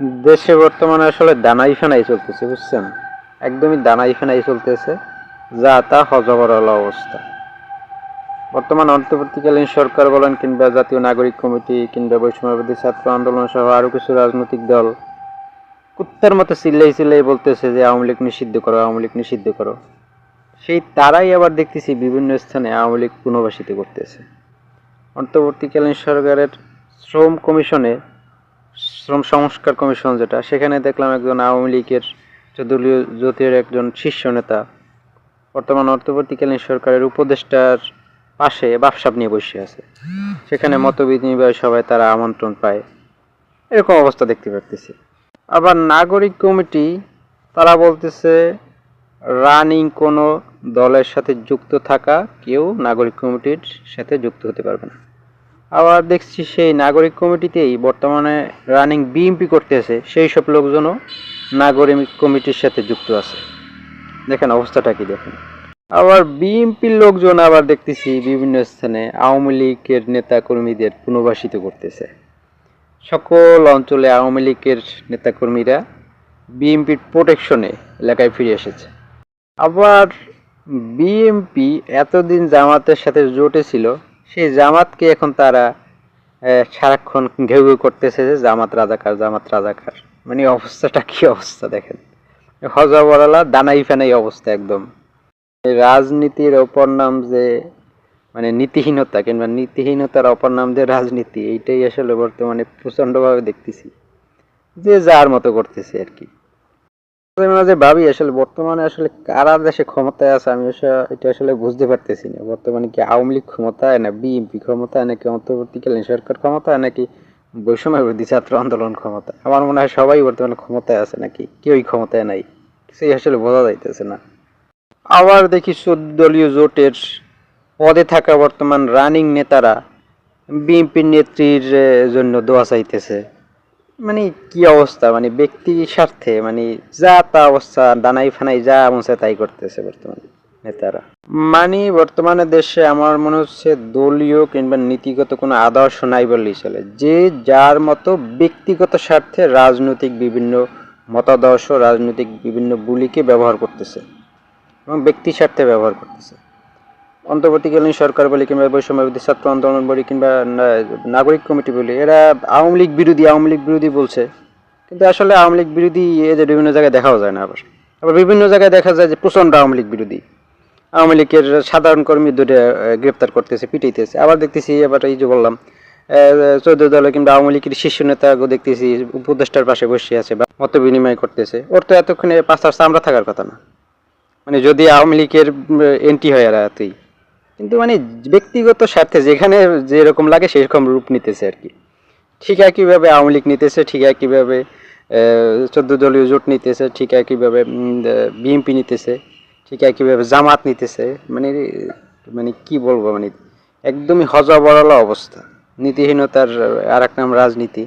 দেশে বর্তমানে আসলে দানাই ফেনাই চলতেছে, বুঝছেন? একদমই দানাই ফেনাই চলতেছে, যা তা হজবরল অবস্থা। বর্তমান অন্তর্বর্তীকালীন সরকার বলেন কিংবা জাতীয় নাগরিক কমিটি কিংবা বৈষম্যবাদী ছাত্র আন্দোলন সহ আরও কিছু রাজনৈতিক দল কুত্তার মতো চিল্লাই চিল্লাই বলতেছে যে আওয়ামী লীগ নিষিদ্ধ করো, আওয়ামী লীগ নিষিদ্ধ করো। সেই তারাই আবার দেখতেছি বিভিন্ন স্থানে আওয়ামী লীগ পুনর্বাসিত করতেছে। অন্তর্বর্তীকালীন সরকারের শ্রম কমিশনে শ্রম সংস্কার কমিশন যেটা, সেখানে দেখলাম একজন আওয়ামী লীগের চৌধুরী জ্যোতির একজন শীর্ষ নেতা, বর্তমান অর্থবর্তীকালীন সরকারের উপদেষ্টার পাশে বাপসাপ নিয়ে বসে আছে। সেখানে মত বিনিময় সবাই তারা আমন্ত্রণ পায়। এরকম অবস্থা দেখতে পারতেছি। আবার নাগরিক কমিটি, তারা বলতেছে, রানিং কোনো দলের সাথে যুক্ত থাকা কেউ নাগরিক কমিটির সাথে যুক্ত হতে পারবে না। আবার দেখছি সেই নাগরিক কমিটিতেই বর্তমানে রানিং বিএমপি করতেছে, সেই সব লোকজনও নাগরিক কমিটির সাথে যুক্ত আছে। দেখেন অবস্থাটা কি দেখেন। আবার বিএনপির লোকজন আবার দেখতেছি বিভিন্ন স্থানে আওয়ামী লীগের নেতা কর্মীদের পুনর্বাসিত করতেছে। সকল অঞ্চলে আওয়ামী লীগের নেতাকর্মীরা বিএনপির প্রোটেকশনে এলাকায় ফিরে এসেছে। আবার বিএমপি এতদিন জামাতের সাথে জোটে ছিল সেই জামাতকে এখন তারা সারাক্ষণ ঘেউ ঘেউ করতেছে যে জামাত রাজাকার জামাত রাজাকার। মানে অবস্থাটা কি অবস্থা দেখেন? হজা বড়ালা দানাই ফেনাই অবস্থা একদম। রাজনীতির অপর নাম যে মানে নীতিহীনতা, কিংবা নীতিহীনতার অপর নাম যে রাজনীতি, এইটাই আসলে বর্তমানে প্রচন্ডভাবে দেখতেছি। যে যার মতো করতেছে আর কি। মাঝে ভাবি, আসলে বর্তমানে আসলে কারা দেশে ক্ষমতায় আছে, আমি এটা আসলে বুঝতে পারতেছি না। বর্তমানে কি আওয়ামী লীগ ক্ষমতায় না বিএনপি ক্ষমতায়, নাকি অন্তর্বর্তীকালীন সরকার ক্ষমতায়, নাকি ছাত্র আন্দোলন ক্ষমতা আমার মনে হয় সবাই বর্তমানে ক্ষমতায় আছে নাকি? কেউই ক্ষমতায় নাই। কিছুই আসলে বোঝা যাইতেছে না। আবার দেখি চোদ্দ দলীয় জোটের পদে থাকা বর্তমান রানিং নেতারা বিএনপির নেত্রীর জন্য দোয়া চাইতেছে। মানে কি অবস্থা? মানে ব্যক্তি স্বার্থে মানে যা তা অবস্থা ডানাই ফানাই যা মন তাই করতেছে বর্তমানে নেতারা। মানে বর্তমানে দেশে আমার মনে হচ্ছে দলীয় কিংবা নীতিগত কোনো আদর্শ নাই বললেই চলে। যে যার মতো ব্যক্তিগত স্বার্থে রাজনৈতিক বিভিন্ন মতাদর্শ, রাজনৈতিক বিভিন্ন বুলিকে ব্যবহার করতেছে এবং ব্যক্তি স্বার্থে ব্যবহার করতেছে। অন্তর্বর্তীকালীন সরকার বলি কিংবা বৈষম্য বিরোধী ছাত্র আন্দোলন বলি কিংবা নাগরিক কমিটি বলি, এরা আওয়ামী লীগ বিরোধী, আওয়ামী লীগ বিরোধী বলছে। কিন্তু আসলে আওয়ামী লীগ বিরোধী এদের বিভিন্ন জায়গায় দেখাও যায় না আবার। আবার বিভিন্ন জায়গায় দেখা যায় যে প্রচণ্ড আওয়ামী লীগ বিরোধী। আওয়ামী লীগের সাধারণ কর্মী ধরে গ্রেপ্তার করতেছে, পিটাইতেছে। আবার দেখতেছি এবার এই যে বললাম চৌদ্দ দলে কিংবা আওয়ামী লীগের শীর্ষ নেতা দেখতেছি, উপদেষ্টার পাশে বসে আছে বা মত বিনিময় করতেছে। ওর তো এতক্ষণে পাঁচ তার চামড়া থাকার কথা না। মানে যদি আওয়ামী লীগের এন্ট্রি হয় এরা এতই। কিন্তু মানে ব্যক্তিগত স্বার্থে যেখানে যেরকম লাগে সেরকম রূপ নিতেছে আর কি। ঠিক একইভাবে আওয়ামী লীগ নিতেছে, ঠিক একইভাবে চোদ্দ দলীয় জোট নিতেছে, ঠিক একইভাবে বিএনপি নিতেছে, ঠিক একইভাবে জামাত নিতেছে। মানে মানে কি বলব মানে একদমই হজা বড়লা অবস্থা। নীতিহীনতার আর এক নাম রাজনীতি।